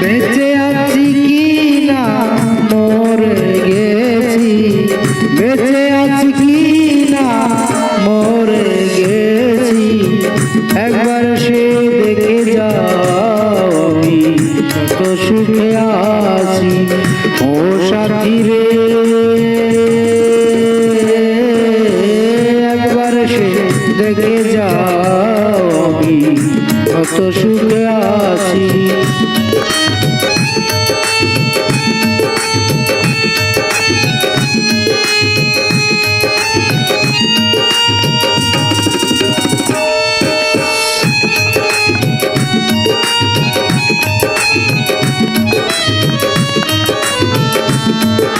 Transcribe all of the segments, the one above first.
বেঁচে আছি কি না? মরে গেছি। বেঁচে আছি কি না? মরে গেছি। একবার সে দেখে আমি কত সুখে আছি। ও সাথী রে। একবার সে দেখে আমি কত সুখে আছি।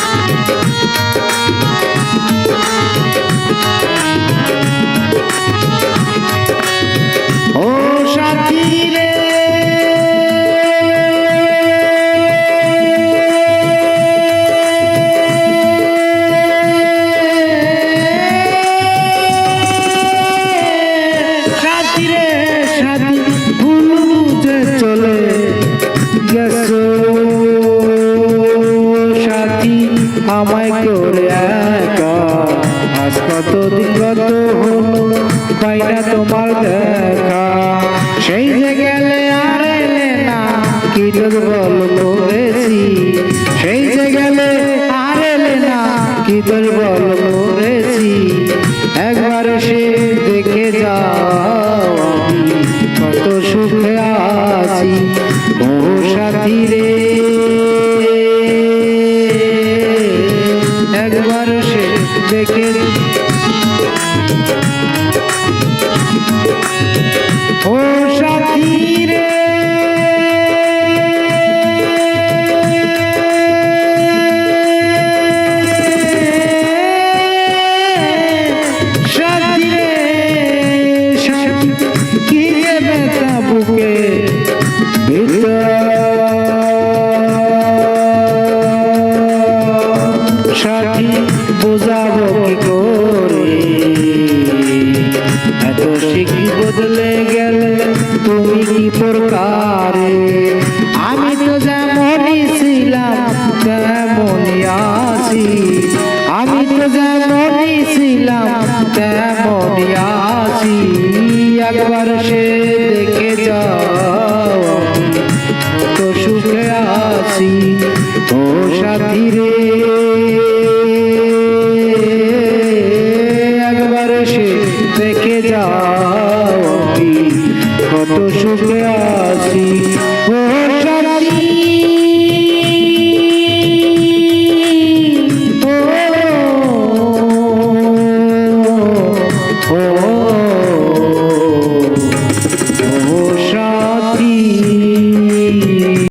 ও আমায় করে আজ কতদিন গত হলো পাই না তোমার দেখা। সেই যে গেলে আর এলে না, কি দুর্বল করেছি। সেই যে গেলে আর এলে না, কি দুর্বল করেছি। একবার সে দেখে যাও কত সুখে আছি। একবার সে দেখে বোঝাবো কি করে? এত শিখি বদলে গেলে তুমি কি প্রকারে? আমি তো যেমনই ছিলাম, তেমনই আছি। আমি তো যেমনই ছিলাম, তেমনই আছি। একবার সে দেখে যাও তো সুখে আছি। ও সাথী রে। চলে আসি ও